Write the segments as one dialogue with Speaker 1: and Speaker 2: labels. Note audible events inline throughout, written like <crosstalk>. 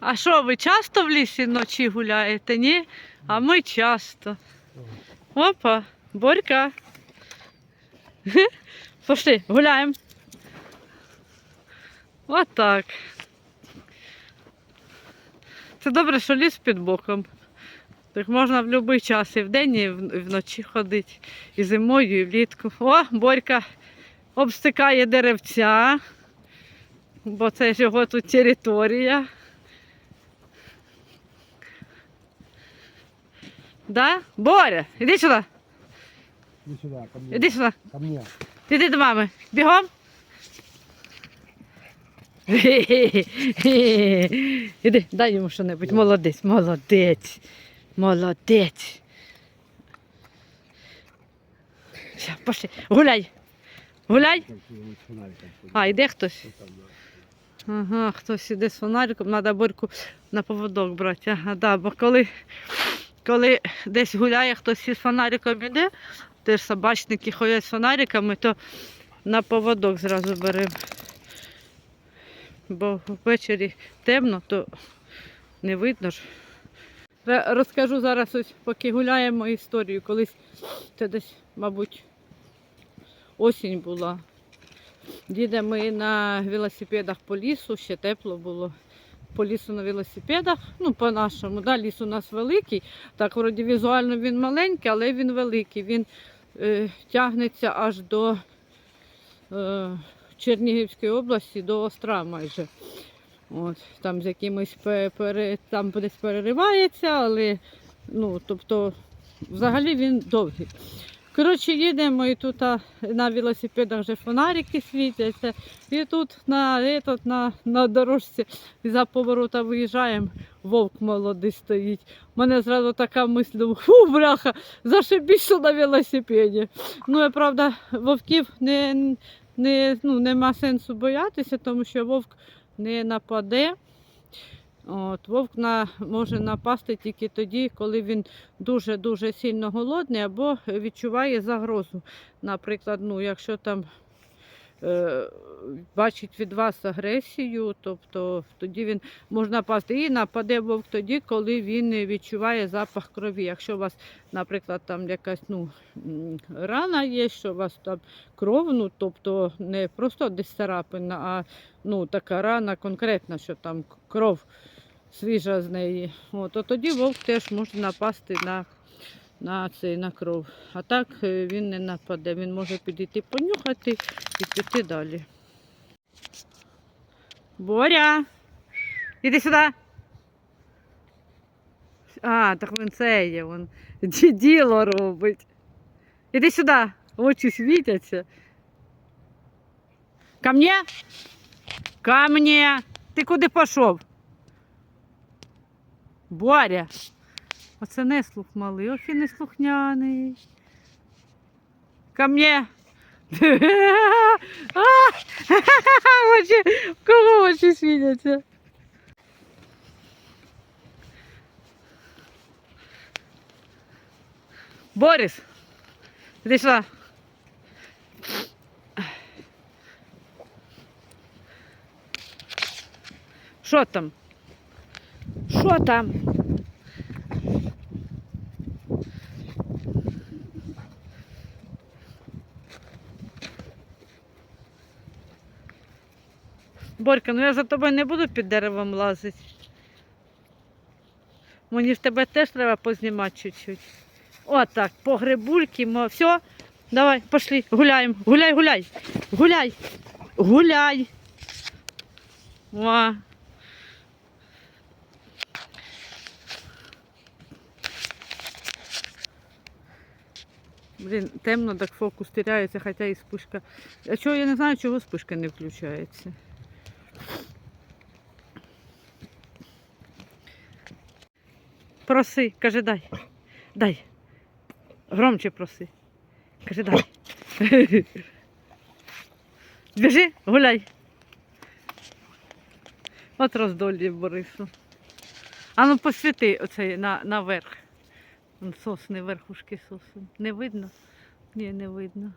Speaker 1: А що, ви часто в лісі вночі гуляєте, ні? А ми часто. Опа, Борька. <laughs> Пошли, гуляємо. Отак. Це добре, що ліс під боком. Так можна в будь-який час і вдень, і вночі ходити. І зимою, і влітку. О, Борька обстикає деревця, бо це ж його тут територія. Да? Боря, іди сюди,
Speaker 2: Иди сюда, ко мне.
Speaker 1: іди сюди.
Speaker 2: Ко мне.
Speaker 1: Іди до мами. Бігом. Іди, дай йому що-небудь. Молодець, молодець. Молодець. Все, пошли. Гуляй. Гуляй. А, йде хтось. Ага, хтось іде з фонариком, треба борьку на поводок брати. Ага, да, бо коли, коли десь гуляє хтось із фонариком іде, теж собачники ходять з фонариками, то на поводок зразу беремо. Бо ввечері темно, то не видно ж. Розкажу зараз, ось, поки гуляємо історію. Колись це десь, мабуть, осінь була. Їдемо ми на велосипедах по лісу, ще тепло було. По лісу на велосипедах, ну по-нашому, да, ліс у нас великий. Так, вроді візуально він маленький, але він великий. Він е, тягнеться аж до е, Чернігівської області, до Остра майже. От, там з якимось пе- пере, там десь переривається, але ну, тобто, взагалі він довгий. Коротше, їдемо і тут на велосипедах вже фонарики світяться. І тут на, этот, на, на дорожці за поворота виїжджаємо, вовк молодий стоїть. У мене зразу така мисль, думаю, фу, бляха, зашибіся на велосипеді. Ну, і правда, вовків не, не, ну, нема сенсу боятися, тому що вовк не нападе. От, вовк на, може напасти тільки тоді, коли він дуже-дуже сильно голодний або відчуває загрозу. Наприклад, ну, якщо там е, бачить від вас агресію, тобто тоді він може напасти. І нападе вовк тоді, коли він відчуває запах крові. Якщо у вас, наприклад, там якась ну, рана є, що у вас там кров, ну, тобто не просто десь царапина, а ну, така рана конкретна, що там кров свіжа з неї. От, то тоді вовк теж може напасти на, на цей на кров. А так е, він не нападе. Він може підійти понюхати і піти далі. Боря! Іди сюди. А, так він це є, він ді- діло робить. Іди сюди, очі світяться. Ко мне? Ко мне. Ти куди пішов? Боря. Оце не слух малий, ох не слухняний. Ко мне. <laughs> <laughs> В кого очі світяться? Борис, іди сюди. Що там? Що там? Борька, ну я за тобою не буду під деревом лазити. Мені ж тебе теж треба познімати чуть-чуть. Отак, по грибульки. Все, давай, пошли, гуляємо. Гуляй, гуляй. Гуляй. Гуляй. О. Блін, темно, так фокус теряється, хоча і спишка. А чого я не знаю, чого спишка не включається. Проси, каже, дай. Дай. Громче проси. Каже, дай. Біжи, гуляй. От роздолі Борису. А ну посвіти оцей на, наверх. Вон сосни, верхушки сосен. Не видно? Ні, не видно.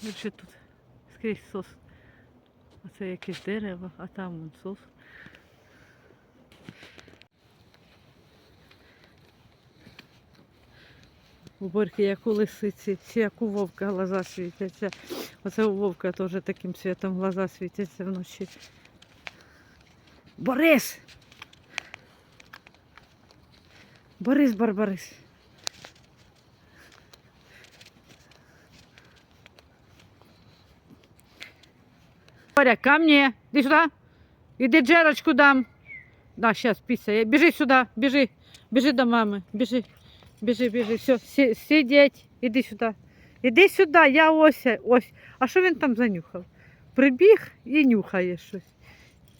Speaker 1: Короче, тут скрізь сос. А це якесь дерево, а там вон сос. У борки як у лисиці, чи як у вовка глаза світяться. Оце у вовка теж таким світом глаза світяться вночі. Борис! Борис Барбарис. Боря, ко мне. Иди сюда. Иди джерочку дам. Да, сейчас писай. Бежи сюда, бежи. Бежи до мамы. Бежи. Біжи, біжи, все, сі, сидіть, іди сюди. Іди сюди, я ось, ось. А що він там занюхав? Прибіг і нюхає щось.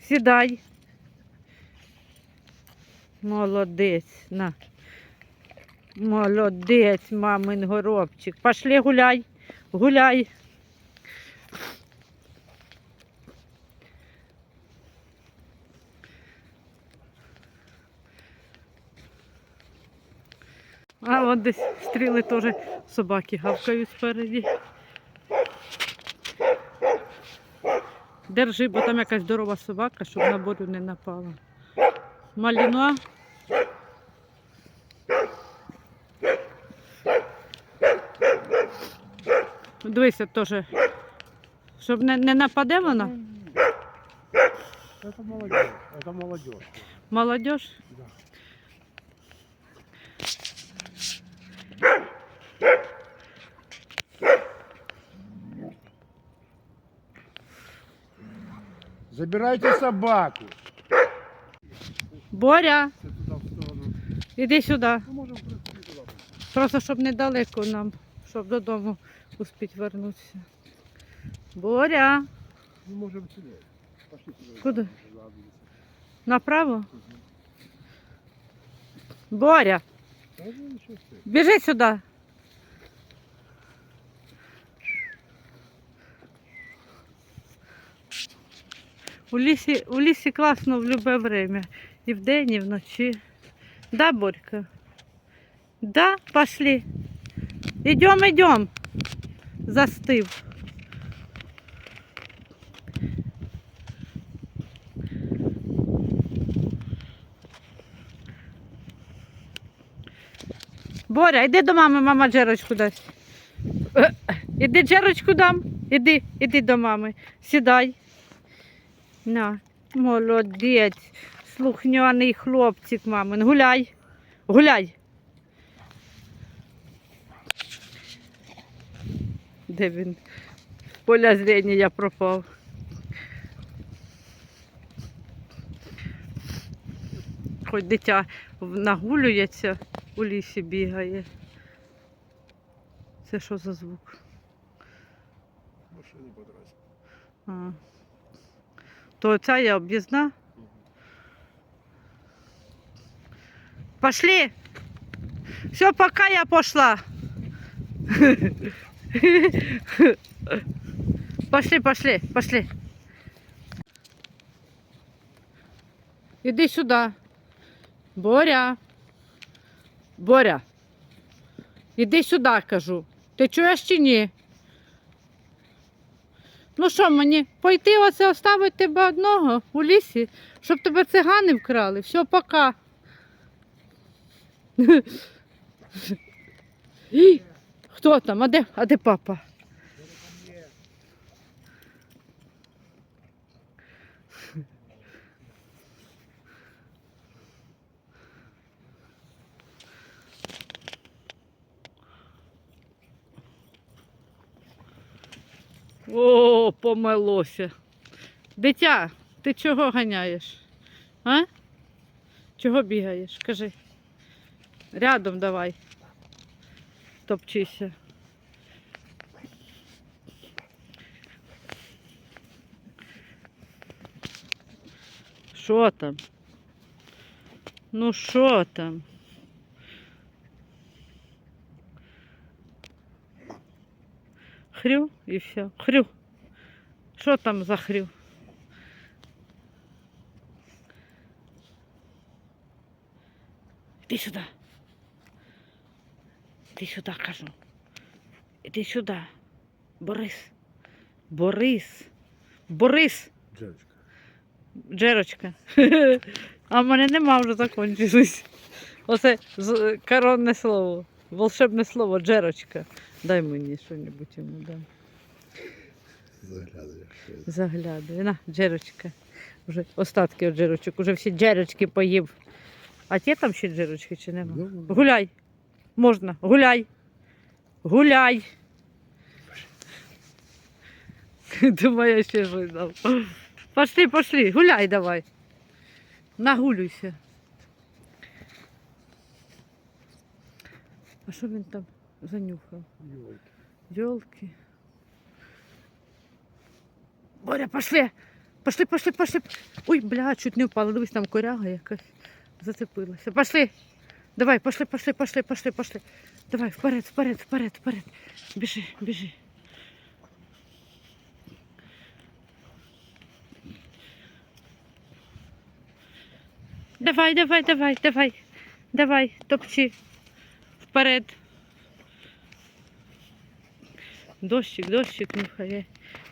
Speaker 1: Сідай. Молодець, на. Молодець, мамин горобчик. Пошли гуляй, гуляй. А от десь стріли теж собаки гавкають спереді. Держи, бо там якась здорова собака, щоб на борю не напала. Малінуа. Дивися теж, щоб не, не нападе вона.
Speaker 2: Это молодежь. Это молодежь.
Speaker 1: Молодіж.
Speaker 2: Да. Забирайте собаку.
Speaker 1: Боря,
Speaker 2: Це туди в сторону.
Speaker 1: іди сюди.
Speaker 2: Можемо прийти туди.
Speaker 1: Просто щоб недалеко нам, щоб додому успіть вернутися. Боря,
Speaker 2: Ну, можемо сюди. Пошли сюди.
Speaker 1: Куди? Направо. Боря,
Speaker 2: Та ну, нічого
Speaker 1: біжи сюди. У лісі, у лісі класно в будь-яке время. І вдень, і вночі. Да, Борька? Да, пошли. Идем, идем. Застив. Боря, йди до мами, мама джерочку дасть. Е, Іди джерочку дам. Іди, іди до мами. Сідай. На, молодець. Слухняний хлопчик, мамин. Гуляй. Гуляй. Де він? Поля зрення пропав. Хоч дитя нагулюється, у лісі бігає. Це що за звук?
Speaker 2: Машини подраз.
Speaker 1: То ця є об'їзна. Пошли. Все, пока я пошла. Пошли, пошли, пошли. Іди сюди. Боря. Боря. Іди сюди, кажу. Ти чуєш чи ні? Ну що мені, пойти оце оставити тебе одного у лісі, щоб тебе цигани вкрали. Все, пока. І, Хто там? А де, а де папа? О, помилося. Дитя, ти чого ганяєш? А? Чого бігаєш? Кажи. Рядом давай. Топчися. Що там? Ну що там? Хрю і все. Хрю. Що там за хрю? Іди сюди. Іди сюди, кажу. Іди сюди. Борис. Борис. Борис.
Speaker 2: Джерочка.
Speaker 1: Джерочка. <laughs> А в мене нема вже закінчилось. Оце коронне слово. волшебне слово Джерочка. Дай мені що-небудь йому дам.
Speaker 2: Заглядує.
Speaker 1: Заглядує. На, джерочка. Вже остатки від джерочок. Уже всі джерочки поїв. А є там ще джерочки чи нема?
Speaker 2: Ну,
Speaker 1: Гуляй. Можна. Гуляй. Гуляй. <laughs> Думаю, я ще щось дав. Пошли, пошли, гуляй давай. Нагулюйся. А що він там занюхав?
Speaker 2: Йолки.
Speaker 1: Йолки. Боря, пошли! Пошли, пошли, пошли. Ой, бля, чуть не впала. Дивись, там коряга якась зацепилася. Пошли. Давай, пошли, пошли, пошли, пошли, пошли. Давай, вперед, вперед, вперед, вперед. Біжи, біжи. Давай, давай, давай, давай. Давай, топчи. Вперед. Дощик, дощик нюхає.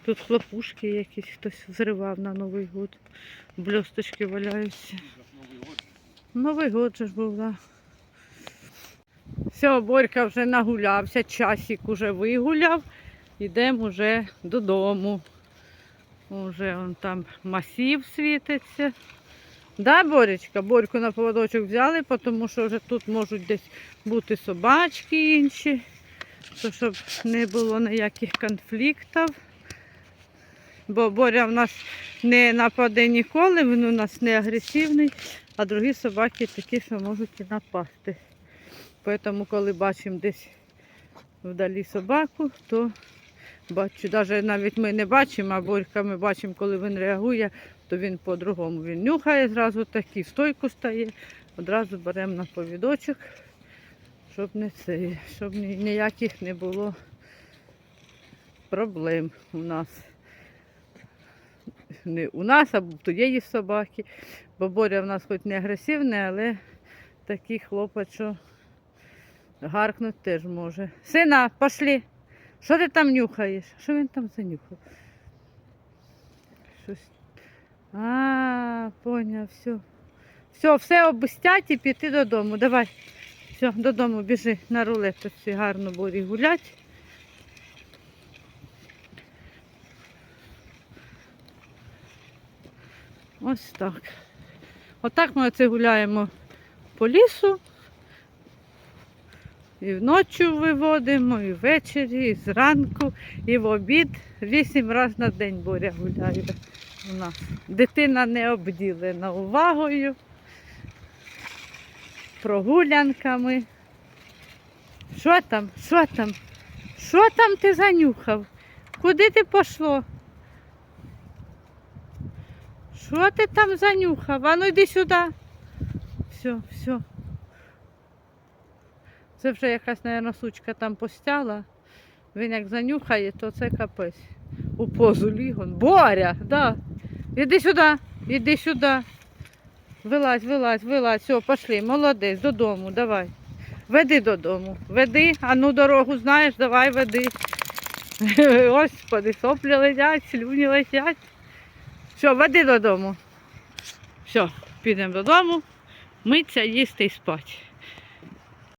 Speaker 1: Тут хлопушки якісь хтось зривав на Новий год. Бльосточки валяються. Новий год же ж був, да. Все, Борька вже нагулявся, часик уже вигуляв. Йдемо вже додому. Уже он там масів світиться. Да, Боречка? Борьку на поводочок взяли, тому що вже тут можуть десь бути собачки інші, то щоб не було ніяких конфліктів. Бо Боря в нас не нападе ніколи, він у нас не агресивний, а другі собаки такі, що можуть і напасти. Тому, коли бачимо десь вдалі собаку, то бачу, навіть навіть ми не бачимо, а Борька ми бачимо, коли він реагує, то він по-другому. Він нюхає зразу такий, в стойку стає, одразу беремо на повідочок, щоб не це, щоб ні- ніяких не було проблем у нас. Не у нас, а в тієї собаки. Бо Боря в нас хоч не агресивний, але такий хлопець, що гаркнути теж може. Сина, пошли. Що ти там нюхаєш? Що він там занюхав? Щось. А, поняв, все. Все, все обстять і піти додому. Давай. Все, додому біжи на рулеточці гарно борі гулять. Ось так. Отак ми оце гуляємо по лісу. І вночі виводимо, і ввечері, і зранку, і в обід. Вісім разів на день Боря гуляє у нас. Дитина не обділена увагою, прогулянками. Що там? Що там? Що там ти занюхав? Куди ти пішло? Що ти там занюхав? А ну йди сюди. Все, все. Це вже якась, мабуть, сучка там постяла. Він як занюхає, то це капець. У позу лігон. Боря, да. Іди сюди, іди сюди. Вилазь, вилазь, вилазь. Все, пошли, молодець, додому, давай. Веди додому. Веди, а ну дорогу знаєш, давай веди. <laughs> Господи, соплі летять, слюні летять. Все, веди додому. Все, підемо додому, митися, їсти і спати.